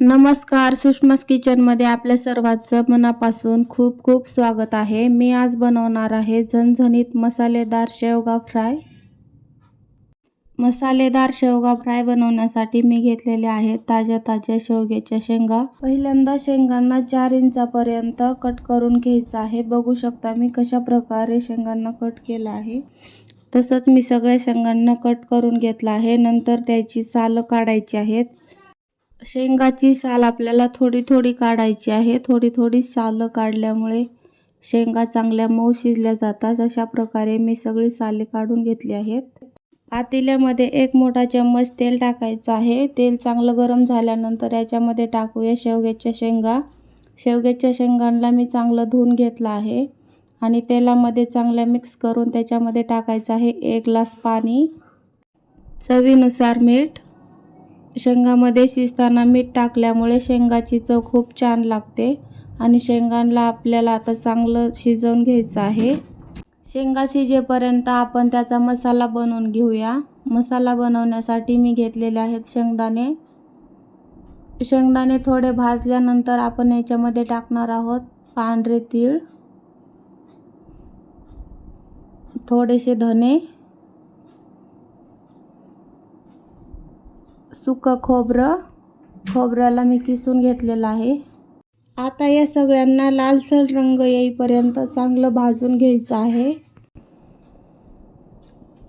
नमस्कार सुषमास किचनमध्ये आपल्या सर्वांचं मनापासून खूप खूप स्वागत आहे. मी आज बनवणार आहे झणझणीत मसालेदार शेवगा फ्राय. मसालेदार शेवगा फ्राय बनवण्यासाठी मी घेतलेले आहेत ताज्या ताज्या शेवग्याच्या शेंगा. पहिल्यांदा शेंगांना चार इंचापर्यंत कट करून घ्यायचं आहे. बघू शकता मी कशा प्रकारे शेंगांना कट केलं आहे. तसंच मी सगळ्या शेंगांना कट करून घेतलं आहे. नंतर त्याची सालं काढायची आहेत. शेंगाची साल आपल्याला थोडी थोडी काढायची आहे. थोडी थोडी सालं काढल्यामुळे शेंगा चांगल्या मऊ शिजल्या जातात. अशा प्रकारे मी सगळी साले काढून घेतली आहेत. पातेल्यामध्ये एक मोठा चम्मच तेल टाकायचं आहे. तेल चांगलं गरम झाल्यानंतर याच्यामध्ये टाकूया शेवग्याच्या शेंगा. शेवग्याच्या शेंगांना मी चांगलं धुवून घेतलं आहे. आणि तेलामध्ये चांगल्या मिक्स करून त्याच्यामध्ये टाकायचं आहे एक ग्लास पाणी. चवीनुसार मीठ. शेंगामध्ये शिजताना मीठ टाकल्यामुळे शेंगाची चव खूप छान लागते आणि शेंगांना आपल्याला आता चांगलं शिजवून घ्यायचं आहे. शेंगा शिजेपर्यंत आपण त्याचा मसाला बनवून घेऊया. मसाला बनवण्यासाठी मी घेतलेले आहेत शेंगदाणे. शेंगदाणे थोडे भाजल्यानंतर आपण याच्यामध्ये टाकणार आहोत पांढरे तीळ थोडेसे धने सुकं खोबरं. खोबऱ्याला मी किसून घेतलेलं आहे. आता या सगळ्यांना लालसर रंग येईपर्यंत चांगलं भाजून घ्यायचं आहे.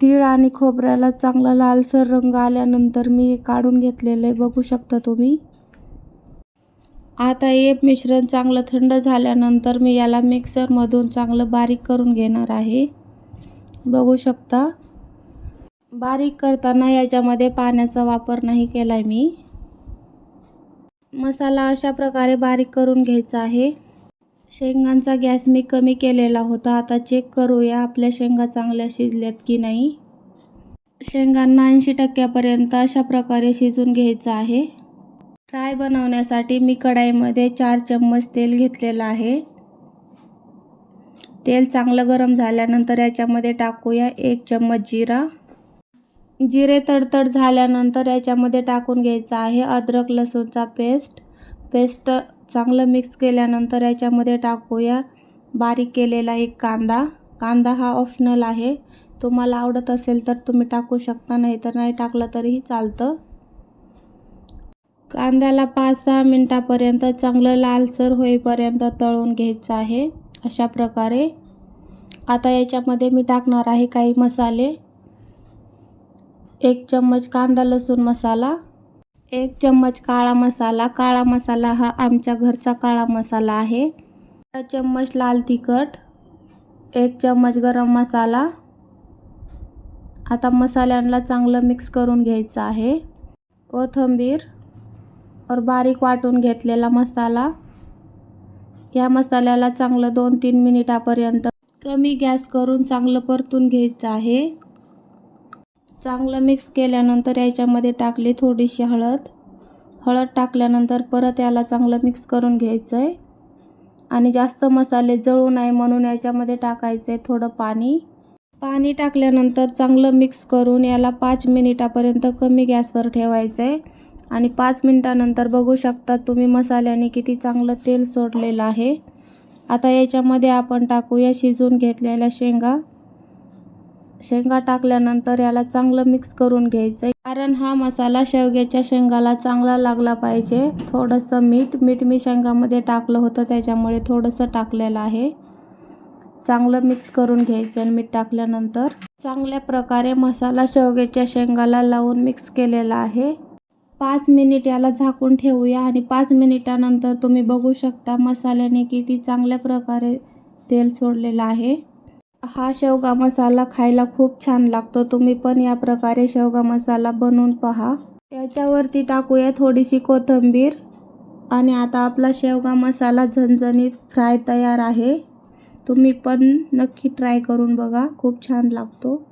तीळ आणि खोबऱ्याला चांगला लालसर रंग आल्यानंतर मी काढून घेतलेलं आहे. बघू शकता तुम्ही. आता हे मिश्रण चांगलं थंड झाल्यानंतर मी याला मिक्सरमधून चांगलं बारीक करून घेणार आहे. बघू शकता. बारीक करताना याच्यामध्ये पाण्याचा वापर नाही केला आहे मी. मसाला अशा प्रकारे बारीक करून घ्यायचा आहे. शेंगांचा गॅस मी कमी केलेला होता. आता चेक करूया आपल्या शेंगा चांगल्या शिजल्यात की नाही. शेंगांना ऐंशी टक्क्यापर्यंत अशा प्रकारे शिजून घ्यायचं आहे. फ्राय बनवण्यासाठी मी कढाईमध्ये चार चम्मच तेल घेतलेलं आहे. तेल चांगलं गरम झाल्यानंतर याच्यामध्ये टाकूया एक चम्मच जिरा. जिरे तडतड झाल्यानंतर याच्यामध्ये टाकून घ्यायचं आहे अद्रक लसूणचा पेस्ट. पेस्ट चांगलं मिक्स केल्यानंतर याच्यामध्ये टाकूया बारीक केलेला एक कांदा. कांदा हा ऑप्शनल आहे. तुम्हाला आवडत असेल तर तुम्ही टाकू शकता नाही तर नाही टाकलं तरीही चालतं. कांद्याला पाच सहा मिनटापर्यंत चांगलं लालसर होईपर्यंत तळून घ्यायचं आहे अशा प्रकारे. आता याच्यामध्ये मी टाकणार आहे काही मसाले. एक चम्मच कांदा लसूण मसाला एक चम्मच काळा मसाला. काळा मसाला हा आमच्या घरचा काळा मसाला आहे. चम्मच लाल तिखट एक चम्मच गरम मसाला. आता मसाल्यांना चांगलं मिक्स करून घ्यायचं आहे. कोथिंबीर और बारीक वाटून घेतलेला मसाला. या मसाल्याला चांगलं दोन तीन मिनिटापर्यंत कमी गॅस करून चांगलं परतून घ्यायचं आहे. चांगलं मिक्स केल्यानंतर याच्यामध्ये टाकली थोडीशी हळद. हळद टाकल्यानंतर परत याला चांगलं मिक्स करून घ्यायचं आहे आणि जास्त मसाले जळू नये म्हणून याच्यामध्ये टाकायचं आहे थोडं पाणी. पाणी टाकल्यानंतर चांगलं मिक्स करून याला पाच मिनिटापर्यंत कमी गॅसवर ठेवायचं आहे आणि पाच मिनिटानंतर बघू शकता तुम्ही मसाल्याने किती चांगलं तेल सोडलेलं आहे. आता याच्यामध्ये आपण टाकूया शिजवून घेतलेल्या शेंगा. शेंगा टाकल्यानंतर याला चांगलं मिक्स करून घ्यायचं कारण हा मसाला शेवग्याच्या शेंगाला चांगला लागला पाहिजे. थोडंसं मीठ मीठ मी शेंगामध्ये टाकलं होतं त्याच्यामुळे थोडंसं टाकलेलं आहे. चांगलं मिक्स करून घ्यायचं आणि मीठ टाकल्यानंतर. चांगल्या प्रकारे मसाला शेवग्याच्या शेंगाला लावून मिक्स केलेला आहे. पाच मिनिट याला झाकून ठेवूया आणि पाच मिनिटानंतर तुम्ही बघू शकता मसाल्याने किती चांगल्या प्रकारे तेल सोडलेलं आहे. हा शेवगा मसाला खायला खूप छान लागतो. तुम्ही पण या प्रकारे शेवगा मसाला बनवून पहा. त्याच्यावरती टाकूया थोडीशी कोथिंबीर. आणि आता आपला शेवगा मसाला झणझणीत फ्राय तयार आहे. तुम्ही पण नक्की ट्राय करून बघा. खूप छान लागतो.